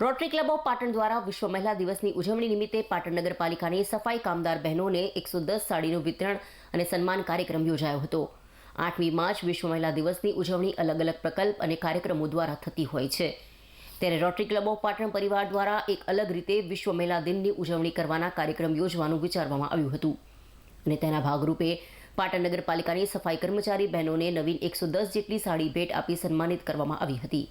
Rotary club of Patan દ્વારા વિશ્વ મહિલા દિવસની ઉજવણી નિમિત્તે પાટણ નગરપાલિકાની સફાઈ કામદાર બહેનોને એકસો દસ સાડીનું વિતરણ અને સન્માન કાર્યક્રમ યોજાયો હતો. આઠમી માર્ચ વિશ્વ મહિલા દિવસની ઉજવણી અલગ અલગ પ્રકલ્પ અને કાર્યક્રમો દ્વારા થતી હોય છે. ત્યારે રોટરી ક્લબ ઓફ પાટણ પરિવાર દ્વારા એક અલગ રીતે વિશ્વ મહિલા દિનની ઉજવણી કરવાના કાર્યક્રમ યોજવાનું વિચારવામાં આવ્યું હતું. અને તેના ભાગરૂપે પાટણ નગરપાલિકાની સફાઈ કર્મચારી બહેનોને નવીન એકસો દસ જેટલી સાડી ભેટ આપી સન્માનિત કરવામાં આવી હતી.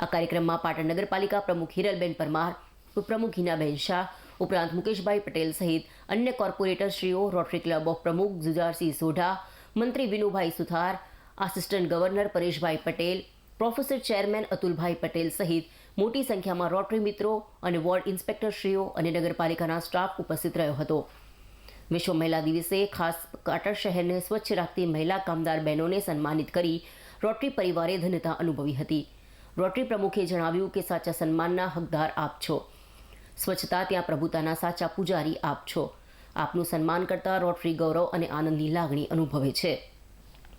આ કાર્યક્રમમાં પાટણ નગરપાલિકા પ્રમુખ હિરલબેન પરમાર, ઉપપ્રમુખ હિનાબેન શાહ, ઉપરાંત મુકેશભાઈ પટેલ સહિત અન્ય કોર્પોરેટરશ્રીઓ રોટરી ક્લબ ઓફ પ્રમુખ જુજારસિંહ સોઢા, મંત્રી Vinubhai Suthar, assistant governor Pareshbhai Patel, professor chairman Atulbhai Patel સહિત મોટી સંખ્યામાં રોટરી મિત્રો અને વોર્ડ ઇન્સ્પેક્ટરશ્રીઓ અને નગરપાલિકાના સ્ટાફ ઉપસ્થિત રહ્યો હતો. વિશ્વ મહિલા દિવસે ખાસ કાટર શહેરને સ્વચ્છ રાખતી મહિલા કામદાર બહેનોને સન્માનિત કરી રોટરી પરિવારે ધન્યતા અનુભવી હતી. રોટરી પ્રમુખે જણાવ્યું કે સાચા સન્માનના હકદાર આપ છો. સ્વચ્છતા ત્યાં પ્રભુતાના સાચા પૂજારી આપ છો. આપનું સન્માન કરતા રોટરી ગૌરવ અને આનંદની લાગણી અનુભવે છે.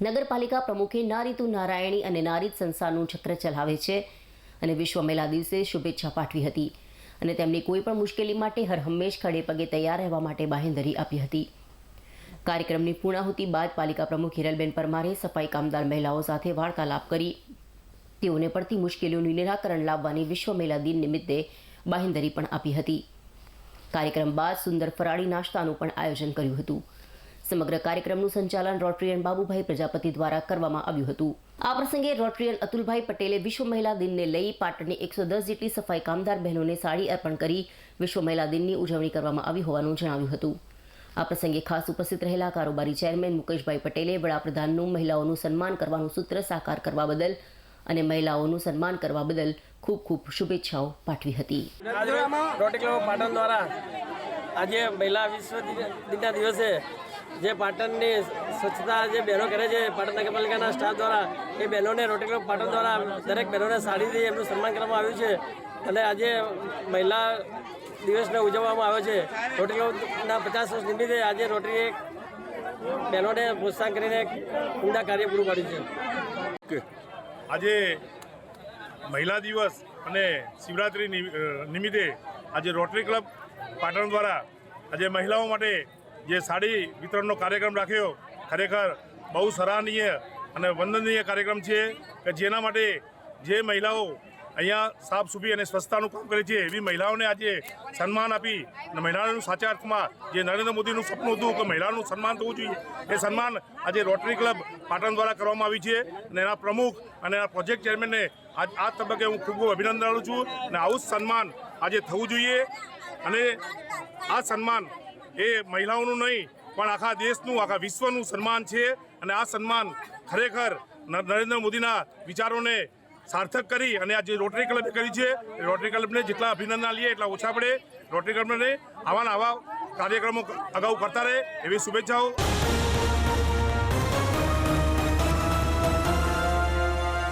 નગરપાલિકા પ્રમુખે નારીતુ નારાયણી અને નારી સંસ્થાનું ચક્ર ચલાવે છે અને વિશ્વ મહિલા દિવસે શુભેચ્છા પાઠવી હતી અને તેમની કોઈ પણ મુશ્કેલી માટે હરહંમેશ ખડે પગે તૈયાર રહેવા માટે બાહેંધરી આપી હતી. કાર્યક્રમની પૂર્ણાહુતિ બાદ પાલિકા પ્રમુખ હિરલબેન પરમારે સફાઈ કામદાર મહિલાઓ સાથે વાર્તાલાપ કરી તેઓને પડતી મુશ્કેલીઓનું નિરાકરણ લાવવાની વિશ્વ મહિલા દિન નિમિત્તે બાહેંધરી પણ આપી હતી. કાર્યક્રમ બાદ સુંદર ફરાળી નાસ્તાનું પણ આયોજન કર્યું હતું. સમગ્ર કાર્યક્રમનું સંચાલન રોટરીયન બાબુભાઈ પ્રજાપતિ દ્વારા કરવામાં આવ્યું હતું. આ પ્રસંગે રોટરીયન અતુલભાઈ પટેલે વિશ્વ મહિલા દિનને લઈ પાટણની એકસો દસ જેટલી સફાઈ કામદાર બહેનોને સાડી અર્પણ કરી વિશ્વ મહિલા દિનની ઉજવણી કરવામાં આવી હોવાનું જણાવ્યું હતું. આ પ્રસંગે ખાસ ઉપસ્થિત રહેલા કારોબારી ચેરમેન મુકેશભાઈ પટેલે વડાપ્રધાનનું મહિલાઓનું સન્માન કરવાનું સૂત્ર સાકાર કરવા બદલ અને મહિલાઓનું સન્માન કરવા બદલ ખૂબ ખૂબ શુભેચ્છાઓ પાઠવી હતી. આજે રોટરી પાટણ દ્વારા આજે મહિલા વિશ્વ દિન- દિનના દિવસે જે પાટણની સ્વચ્છતા જે બહેનો કરે છે પાટણ નગરપાલિકાના સ્ટાફ દ્વારા એ બહેનોને રોટરી ક્લબ પાટણ દ્વારા દરેક બહેનોને સાડીથી એમનું સન્માન કરવામાં આવ્યું છે. અને આજે મહિલા દિવસને ઉજવવામાં આવ્યો છે. રોટરી ક્લબના પચાસ વર્ષ નિમિત્તે આજે રોટરીએ બહેનોને પ્રોત્સાહન કરીને એક ઉમદા કાર્ય પૂરું પાડ્યું છે. આજે મહિલા દિવસ અને શિવરાત્રિ નિમિત્તે આજે રોટરી ક્લબ પાટણ દ્વારા આજે મહિલાઓ માટે જે સાડી વિતરણનો કાર્યક્રમ રાખ્યો, ખરેખર બહુ સરાહનીય અને વંદનીય કાર્યક્રમ છે કે જેના માટે જે મહિલાઓ અહીંયા સાફ સુફી અને સ્વચ્છતાનું કામ કરે છે. એવી મહિલાઓને આજે સન્માન આપી અને મહિલાઓનું સાચા અર્થમાં જે નરેન્દ્ર મોદીનું સપનું હતું કે મહિલાઓનું સન્માન થવું જોઈએ, એ સન્માન આજે રોટરી ક્લબ પાટણ દ્વારા કરવામાં આવી છે અને એના પ્રમુખ અને એના પ્રોજેક્ટ ચેરમેનને આજ આ તબક્કે હું ખૂબ ખૂબ અભિનંદન આપું છું અને આવું જ સન્માન આજે થવું જોઈએ અને આ સન્માન એ મહિલાઓનું નહીં, પણ આખા દેશનું, આખા વિશ્વનું સન્માન છે અને આ સન્માન ખરેખર નરેન્દ્ર મોદીના વિચારોને સાર્થક કરી અને આ જે રોટરી ક્લબે કરી છે. રોટરી ક્લબને જેટલા અભિનંદન લઈએ એટલા ઓછા પડે. રોટરી ક્લબને આવા આવા કાર્યક્રમો અગાઉ કરતા રહે. એવી શુભેચ્છાઓ.